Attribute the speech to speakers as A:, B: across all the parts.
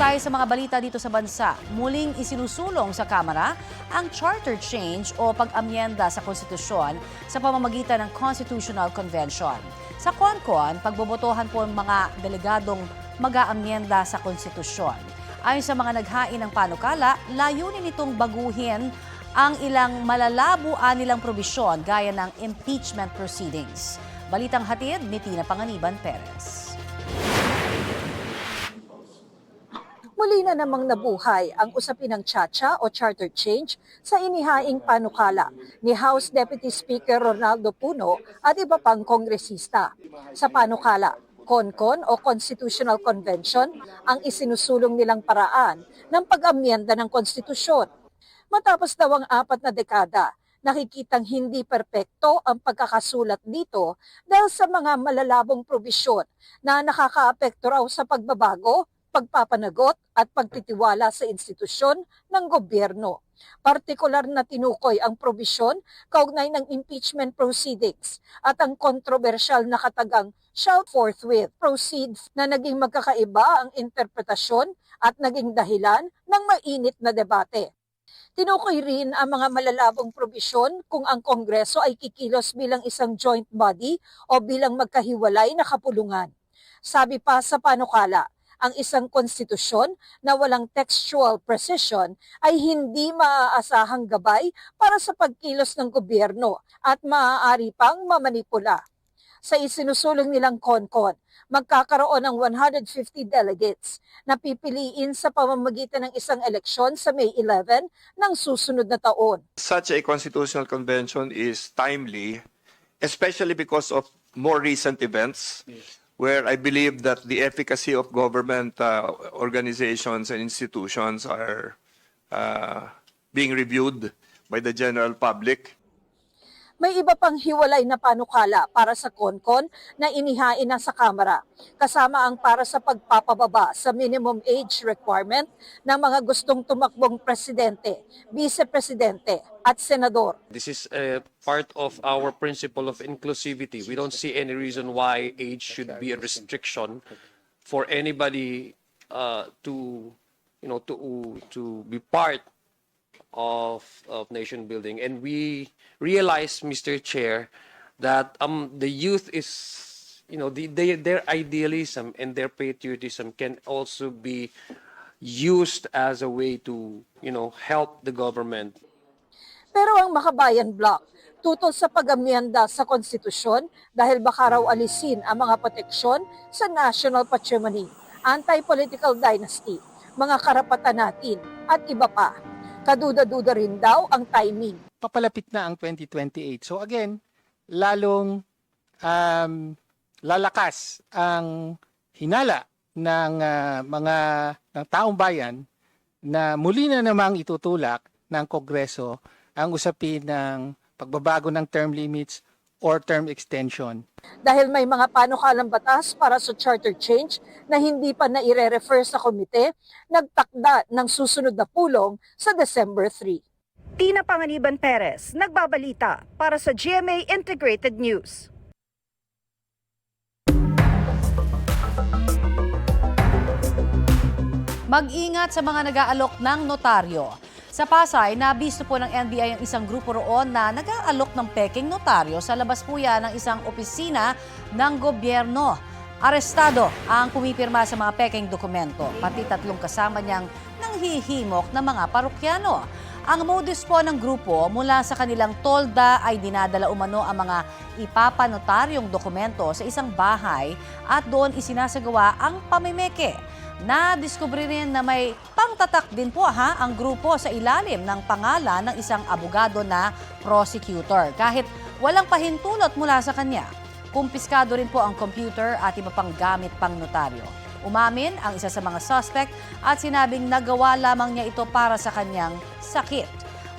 A: tayo sa mga balita dito sa bansa. Muling isinusulong sa Kamara ang charter change o pag-amyenda sa konstitusyon sa pamamagitan ng Constitutional Convention. Sa CONCON, pagbobotohan po ang mga delegadong mag-aamyenda sa konstitusyon. Ayon sa mga naghain ng panukala, layunin itong baguhin ang ilang malalabuan nilang probisyon gaya ng impeachment proceedings. Balitang hatid ni Tina Panganiban Perez.
B: Muli na namang nabuhay ang usapin ng Chacha o Charter Change sa inihaing panukala ni House Deputy Speaker Ronaldo Puno at iba pang kongresista. Sa panukala, CONCON o Constitutional Convention ang isinusulong nilang paraan ng pag-amyenda ng konstitusyon. Matapos daw ang apat na dekada, nakikitang hindi perpekto ang pagkakasulat dito dahil sa mga malalabong probisyon na nakakaapekto raw sa pagbabago pagpapanagot at pagtitiwala sa institusyon ng gobyerno. Partikular na tinukoy ang probisyon kaugnay ng impeachment proceedings at ang kontrobersyal na katagang shall forthwith proceeds na naging magkakaiba ang interpretasyon at naging dahilan ng mainit na debate. Tinukoy rin ang mga malalabong probisyon kung ang Kongreso ay kikilos bilang isang joint body o bilang magkahiwalay na kapulungan. Sabi pa sa panukala, ang isang konstitusyon na walang textual precision ay hindi maaasahang gabay para sa pagkilos ng gobyerno at maaari pang mamanipula. Sa isinusulong nilang konkon, magkakaroon ng 150 delegates na pipiliin sa pamamagitan ng isang eleksyon sa May 11 ng susunod na taon.
C: such a constitutional convention is timely, especially because of more recent events, where I believe that the efficacy of government uh, organizations and institutions are uh, being reviewed by the general public.
B: May iba pang hiwalay na panukala para sa konkon na inihain na sa Kamara, kasama ang para sa pagpapababa sa minimum age requirement ng mga gustong tumakbong presidente, vice-presidente at senador.
D: This is a part of our principle of inclusivity. We don't see any reason why age should be a restriction for anybody uh, to, you know, to to be part of of nation building. And we realize, Mr. Chair, that um the youth is, you know, the, they, their idealism and their patriotism can also be used as a way to, you know, help the government
B: Pero ang Makabayan Bloc, tutol sa pag-amyenda sa konstitusyon dahil baka raw alisin ang mga proteksyon sa national patrimony, anti-political dynasty, mga karapatan natin at iba pa. Kaduda-duda rin daw ang timing.
E: papalapit na ang 2028. So again, lalong um, lalakas ang hinala ng ah, mga ng taong bayan na muli na namang itutulak ng Kongreso ang usapin ng pagbabago ng term limits or term extension.
B: Dahil may mga panukalang batas para sa charter change na hindi pa naire-refer sa komite, nagtakda ng susunod na pulong sa December 3.
F: Tina Panganiban Perez, nagbabalita para sa GMA Integrated News.
A: Mag-ingat sa mga nag-aalok ng notaryo. Sa Pasay, nabisto po ng NBI ang isang grupo roon na nag-aalok ng peking notaryo sa labas po yan ng isang opisina ng gobyerno. Arestado ang pumipirma sa mga peking dokumento, pati tatlong kasama niyang nanghihimok na mga parokyano. Ang modus po ng grupo mula sa kanilang tolda ay dinadala umano ang mga ipapanotaryong dokumento sa isang bahay at doon isinasagawa ang pamimeke. Na-discover rin na may pangtatak din po ha ang grupo sa ilalim ng pangalan ng isang abogado na prosecutor. Kahit walang pahintulot mula sa kanya, kumpiskado rin po ang computer at iba pang gamit pang notaryo. Umamin ang isa sa mga suspect at sinabing nagawa lamang niya ito para sa kanyang sakit.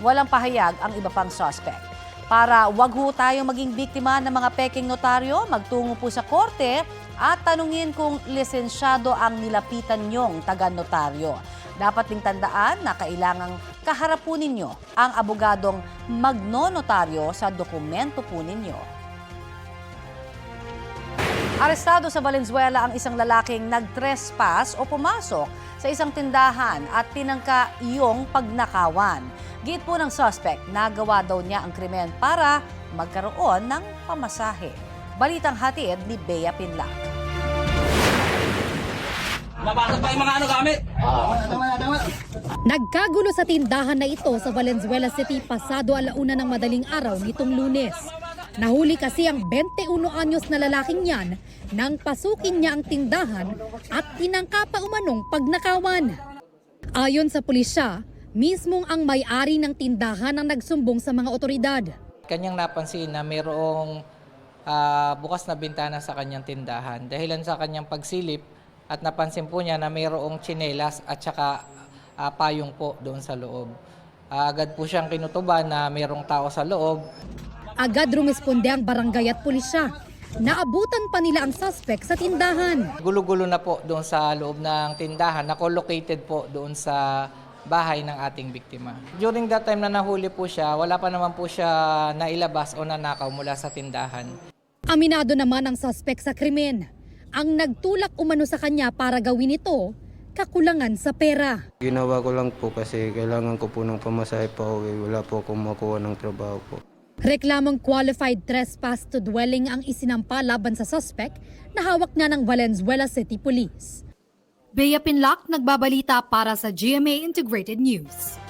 A: Walang pahayag ang iba pang suspect. Para wag ho tayo maging biktima ng mga peking notaryo, magtungo po sa korte at tanungin kung lisensyado ang nilapitan niyong taga-notaryo. Dapat ding tandaan na kailangang kaharapun ninyo ang abogadong magnonotaryo sa dokumento po ninyo. Arestado sa Valenzuela ang isang lalaking nag-trespass o pumasok sa isang tindahan at tinangka iyong pagnakawan. Git po ng suspect, nagawa daw niya ang krimen para magkaroon ng pamasahe. Balitang hatid ni Bea Pinlac.
G: Mabasag pa yung mga ano gamit.
H: Nagkagulo sa tindahan na ito sa Valenzuela City pasado alauna ng madaling araw nitong lunes. Nahuli kasi ang 21 anyos na lalaking yan nang pasukin niya ang tindahan at tinangka pa umanong pagnakawan. Ayon sa pulisya, mismong ang may-ari ng tindahan ang nagsumbong sa mga otoridad.
I: kanyang napansin na mayroong ah, bukas na bintana sa kanyang tindahan. Dahilan sa kanyang pagsilip at napansin po niya na mayroong tsinelas at saka ah, payong po doon sa loob. Ah, agad po siyang kinutuban na mayroong tao sa loob.
H: Agad rumisponde ang barangay at pulisya. Naabutan pa nila ang suspect sa tindahan.
I: Gulo-gulo na po doon sa loob ng tindahan na co-located po doon sa bahay ng ating biktima. During that time na nahuli po siya, wala pa naman po siya nailabas o nanakaw mula sa tindahan.
H: Aminado naman ang suspect sa krimen. Ang nagtulak umano sa kanya para gawin ito, kakulangan sa pera.
J: Ginawa ko lang po kasi kailangan ko po ng pamasahe pa uwi. Wala po akong makuha ng trabaho po.
H: Reklamong qualified trespass to dwelling ang isinampa laban sa suspect na hawak na ng Valenzuela City Police. Bea Pinlock, nagbabalita para sa GMA Integrated News.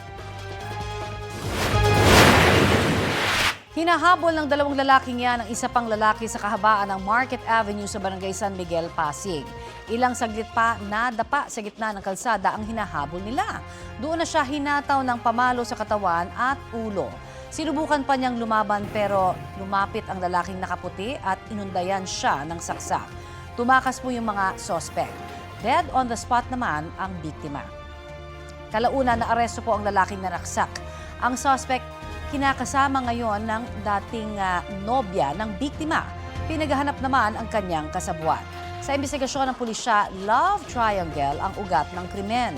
A: Hinahabol ng dalawang lalaking yan ang isa pang lalaki sa kahabaan ng Market Avenue sa Barangay San Miguel, Pasig. Ilang saglit pa, nadapa sa gitna ng kalsada ang hinahabol nila. Doon na siya hinataw ng pamalo sa katawan at ulo. Sinubukan pa niyang lumaban pero lumapit ang lalaking nakaputi at inundayan siya ng saksak. Tumakas po yung mga sospek. Dead on the spot naman ang biktima. Kalauna na aresto po ang lalaking nanaksak. Ang suspect kinakasama ngayon ng dating ah, nobya ng biktima. Pinaghahanap naman ang kanyang kasabuan. Sa investigasyon ng pulisya, love triangle ang ugat ng krimen.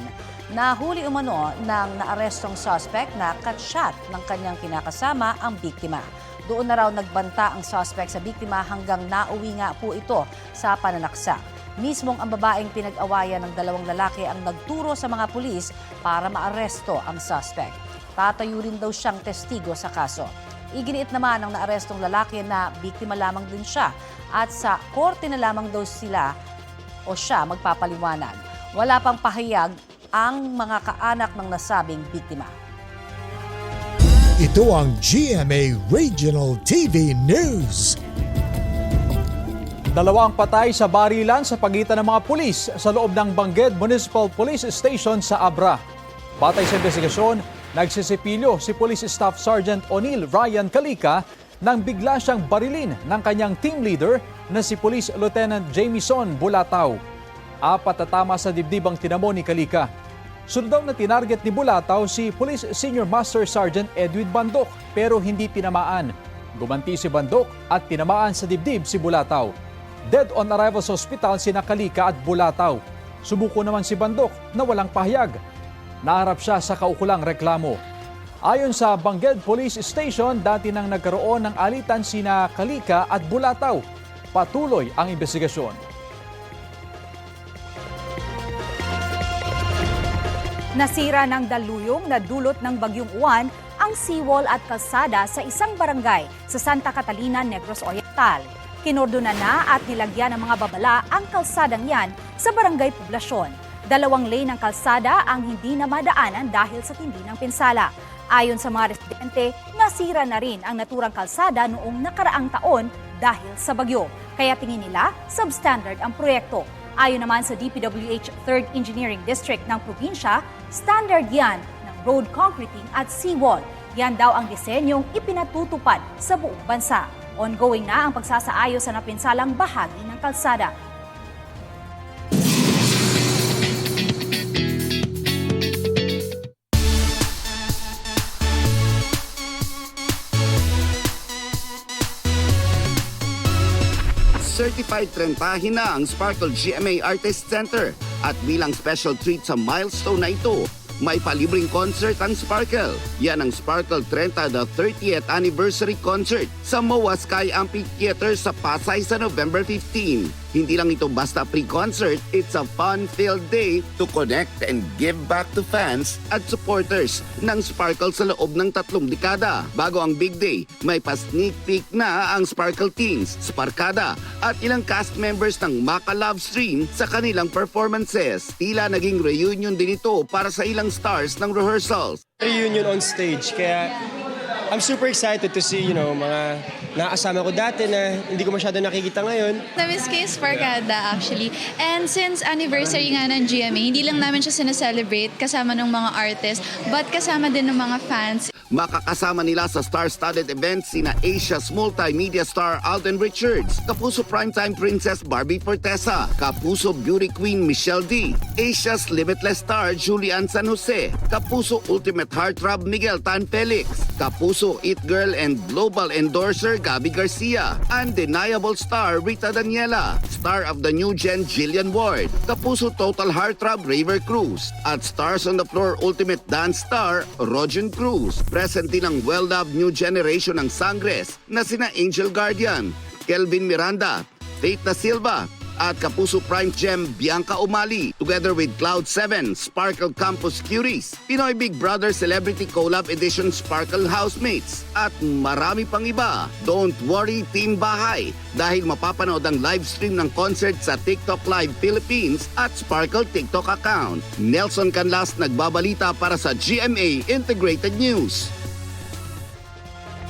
A: Nahuli umano ng naarestong suspect na katsyat ng kanyang kinakasama ang biktima. Doon na raw nagbanta ang suspect sa biktima hanggang nauwi nga po ito sa pananaksak. Mismong ang babaeng pinag-awayan ng dalawang lalaki ang nagturo sa mga pulis para maaresto ang suspect. Tatayo rin daw siyang testigo sa kaso. Iginiit naman ng naarestong lalaki na biktima lamang din siya at sa korte na lamang daw sila o siya magpapaliwanag. Wala pang pahayag ang mga kaanak ng nasabing biktima.
K: Ito ang GMA Regional TV News.
L: Dalawang patay sa barilan sa pagitan ng mga pulis sa loob ng Bangged Municipal Police Station sa Abra. Batay sa investigasyon, nagsisipilyo si Police Staff Sergeant O'Neil Ryan Kalika nang bigla siyang barilin ng kanyang team leader na si Police Lieutenant Jamieson Bulataw. Apat na tama sa dibdib ang tinamo ni Kalika. Sunod na tinarget ni Bulataw si Police Senior Master Sergeant Edwin Bandok pero hindi tinamaan. Gumanti si Bandok at tinamaan sa dibdib si Bulataw. Dead on arrival sa ospital sina Kalika at Bulataw. Sumuko naman si Bandok na walang pahayag. Naharap siya sa kaukulang reklamo. Ayon sa Bangged Police Station, dati nang nagkaroon ng alitan sina Kalika at Bulataw. Patuloy ang investigasyon.
F: Nasira ng daluyong na dulot ng bagyong uwan ang seawall at kalsada sa isang barangay sa Santa Catalina, Negros Oriental. Kinordonan na at nilagyan ng mga babala ang kalsadang yan sa barangay poblasyon. Dalawang lane ng kalsada ang hindi na madaanan dahil sa tindi ng pinsala. Ayon sa mga residente, nasira na rin ang naturang kalsada noong nakaraang taon dahil sa bagyo. Kaya tingin nila, substandard ang proyekto. Ayon naman sa DPWH 3rd Engineering District ng probinsya, standard yan ng road concreting at seawall. Yan daw ang disenyong ipinatutupad sa buong bansa. Ongoing na ang pagsasaayos sa napinsalang bahagi ng kalsada.
M: Certified trentahin na ang Sparkle GMA Artist Center at bilang special treat sa milestone na ito, may palibreng concert ang Sparkle. Yan ang Sparkle 30 the 30th Anniversary Concert sa MOA Sky Amphitheater sa Pasay sa November 15. Hindi lang ito basta pre-concert, it's a fun-filled day to connect and give back to fans at supporters ng Sparkle sa loob ng tatlong dekada. Bago ang big day, may pa-sneak peek na ang Sparkle Teens, Sparkada at ilang cast members ng Maka Love Stream sa kanilang performances. Tila naging reunion din ito para sa ilang stars ng rehearsals.
N: reunion on stage. Kaya I'm super excited to see, you know, mga nakasama ko dati na hindi ko masyado nakikita ngayon.
O: Na-miss ko yung Sparkada actually. And since anniversary nga ng GMA, hindi lang namin siya sineselebrate kasama ng mga artists, but kasama din ng mga fans.
M: Makakasama nila sa star-studded events sina Asia's multimedia star Alden Richards, Kapuso Primetime Princess Barbie Fortesa, Kapuso Beauty Queen Michelle D, Asia's Limitless star Julian San Jose, Kapuso Ultimate Heartthrob Miguel Tan Felix, Kapuso It Girl and Global Endorser Gabby Garcia, Undeniable star Rita Daniela, star of the new gen Jillian Ward, Kapuso Total Heartthrob Raver Cruz, at Stars on the Floor Ultimate Dance star Rojan Cruz. Present din well-loved new generation ng Sangres na sina Angel Guardian, Kelvin Miranda, Faith Da Silva, at Kapuso Prime Gem Bianca Umali together with Cloud7, Sparkle Campus Curies, Pinoy Big Brother Celebrity Collab Edition Sparkle Housemates at marami pang iba. Don't worry Team Bahay dahil mapapanood ang live stream ng concert sa TikTok Live Philippines at Sparkle TikTok account. Nelson Canlas nagbabalita para sa GMA Integrated News.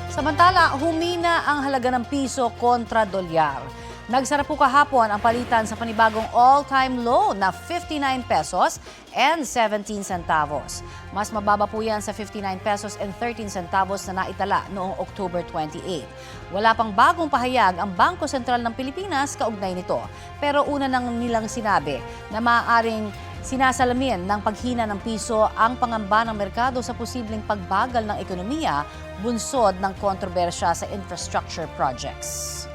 A: Samantala, humina ang halaga ng piso kontra dolyar. Nagsara po kahapon ang palitan sa panibagong all-time low na 59 pesos and 17 centavos. Mas mababa po yan sa 59 pesos and 13 centavos na naitala noong October 28. Wala pang bagong pahayag ang Bangko Sentral ng Pilipinas kaugnay nito. Pero una nang nilang sinabi na maaaring Sinasalamin ng paghina ng piso ang pangamba ng merkado sa posibleng pagbagal ng ekonomiya bunsod ng kontrobersya sa infrastructure projects.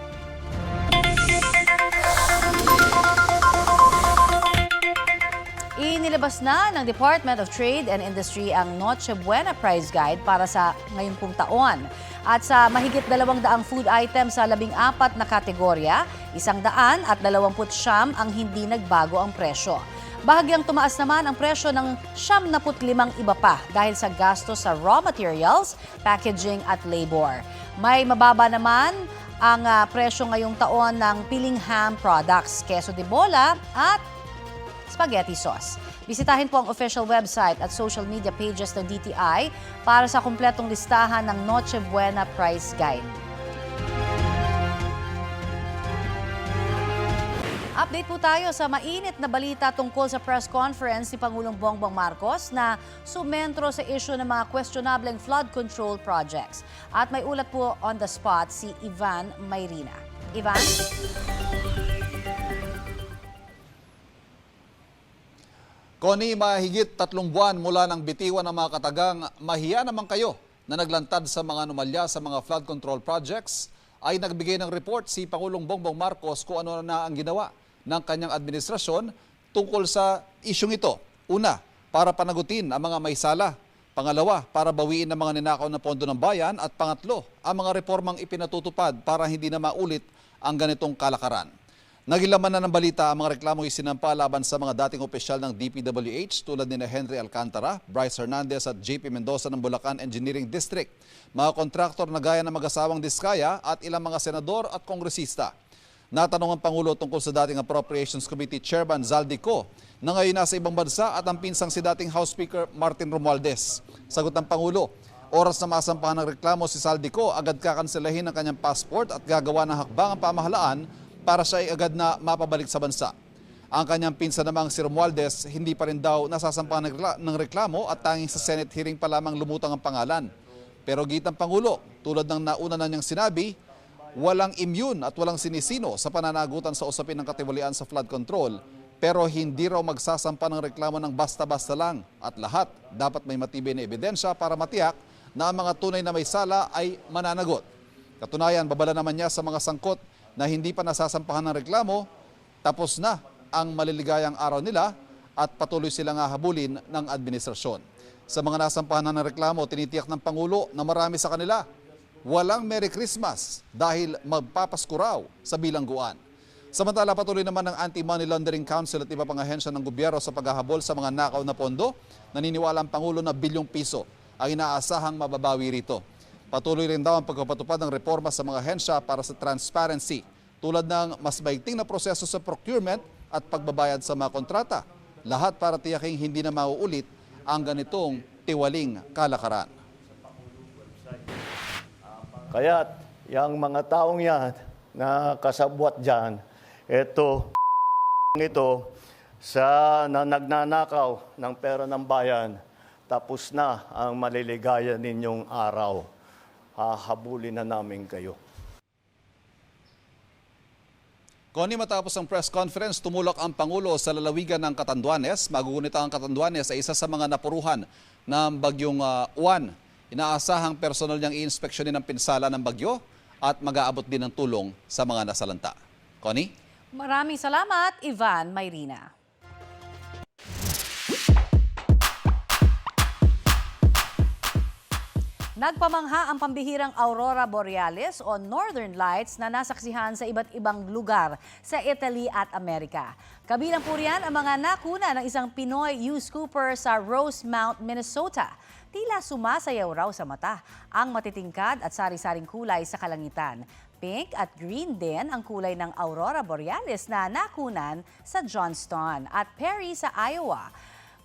A: Inilabas na ng Department of Trade and Industry ang Noche Buena Prize Guide para sa ngayong pong taon. At sa mahigit dalawang daang food items sa labing apat na kategorya, isang daan at dalawamput siyam ang hindi nagbago ang presyo. Bahagyang tumaas naman ang presyo ng siyam naput limang iba pa dahil sa gasto sa raw materials, packaging at labor. May mababa naman ang ah, presyo ngayong taon ng piling ham products, queso de bola at spaghetti sauce. Bisitahin po ang official website at social media pages ng DTI para sa kumpletong listahan ng Noche Buena Price Guide. Update po tayo sa mainit na balita tungkol sa press conference ni Pangulong Bongbong Marcos na sumentro sa issue ng mga questionableng flood control projects. At may ulat po on the spot si Ivan Mayrina. Ivan?
P: Connie, mahigit tatlong buwan mula ng bitiwan ng mga katagang mahiya naman kayo na naglantad sa mga anomalya sa mga flood control projects ay nagbigay ng report si Pangulong Bongbong Marcos kung ano na ang ginawa ng kanyang administrasyon tungkol sa isyong ito. Una, para panagutin ang mga may sala. Pangalawa, para bawiin ang mga ninakaw na pondo ng bayan. At pangatlo, ang mga reformang ipinatutupad para hindi na maulit ang ganitong kalakaran. Nagilaman na ng balita ang mga reklamong isinampa laban sa mga dating opisyal ng DPWH tulad ni Henry Alcantara, Bryce Hernandez at JP Mendoza ng Bulacan Engineering District, mga kontraktor na gaya ng mag-asawang Diskaya at ilang mga senador at kongresista. Natanong ang Pangulo tungkol sa dating Appropriations Committee Chairman Zaldico na ngayon nasa ibang bansa at ang pinsang si dating House Speaker Martin Romualdez. Sagot ng Pangulo, oras na masampahan ng reklamo si Zaldico, agad kakanselahin ang kanyang passport at gagawa ng hakbang ang pamahalaan para siya ay agad na mapabalik sa bansa. Ang kanyang pinsa namang si Romualdez hindi pa rin daw rekla- ng reklamo at tanging sa Senate hearing pa lamang lumutang ang pangalan. Pero gitang Pangulo, tulad ng nauna na niyang sinabi, walang immune at walang sinisino sa pananagutan sa usapin ng katiwalian sa flood control pero hindi raw magsasampa ng reklamo ng basta-basta lang at lahat dapat may matibay na ebidensya para matiyak na ang mga tunay na may sala ay mananagot. Katunayan, babala naman niya sa mga sangkot na hindi pa nasasampahan ng reklamo, tapos na ang maliligayang araw nila at patuloy silang hahabulin ng administrasyon. Sa mga nasampahan na ng reklamo, tinitiyak ng Pangulo na marami sa kanila walang Merry Christmas dahil magpapasko raw sa bilangguan. Samantala, patuloy naman ng Anti-Money Laundering Council at iba pang ahensya ng gobyerno sa paghahabol sa mga nakaw na pondo. Naniniwala ang Pangulo na bilyong piso ang inaasahang mababawi rito. Patuloy rin daw ang pagpapatupad ng reforma sa mga ahensya para sa transparency tulad ng mas maigting na proseso sa procurement at pagbabayad sa mga kontrata. Lahat para tiyaking hindi na mauulit ang ganitong tiwaling kalakaran.
Q: Kaya't yung mga taong yan na kasabwat dyan, ito, ito, sa na nagnanakaw ng pera ng bayan, tapos na ang maliligaya ninyong araw. Hahabulin na namin kayo.
P: Koni matapos ang press conference, tumulak ang Pangulo sa lalawigan ng Catanduanes. Magugunit ang Catanduanes sa isa sa mga napuruhan ng bagyong uh, Juan. Inaasahang personal niyang i-inspeksyonin ang pinsala ng bagyo at mag-aabot din ng tulong sa mga nasalanta. Connie?
A: Maraming salamat, Ivan Mayrina. Nagpamangha ang pambihirang Aurora Borealis o Northern Lights na nasaksihan sa iba't ibang lugar sa Italy at Amerika. Kabilang po riyan ang mga nakuna ng isang Pinoy youth scooper sa Rosemount, Minnesota. Tila sumasayaw raw sa mata ang matitingkad at sari-saring kulay sa kalangitan. Pink at green din ang kulay ng Aurora Borealis na nakunan sa Johnston at Perry sa Iowa.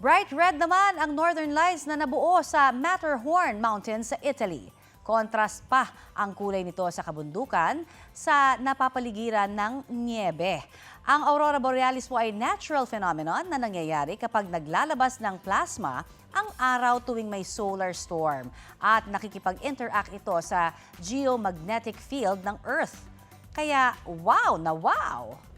A: Bright red naman ang Northern Lights na nabuo sa Matterhorn Mountains sa Italy. Kontrast pa ang kulay nito sa kabundukan sa napapaligiran ng niebe. Ang Aurora Borealis po ay natural phenomenon na nangyayari kapag naglalabas ng plasma ang araw tuwing may solar storm at nakikipag-interact ito sa geomagnetic field ng Earth. Kaya wow na wow!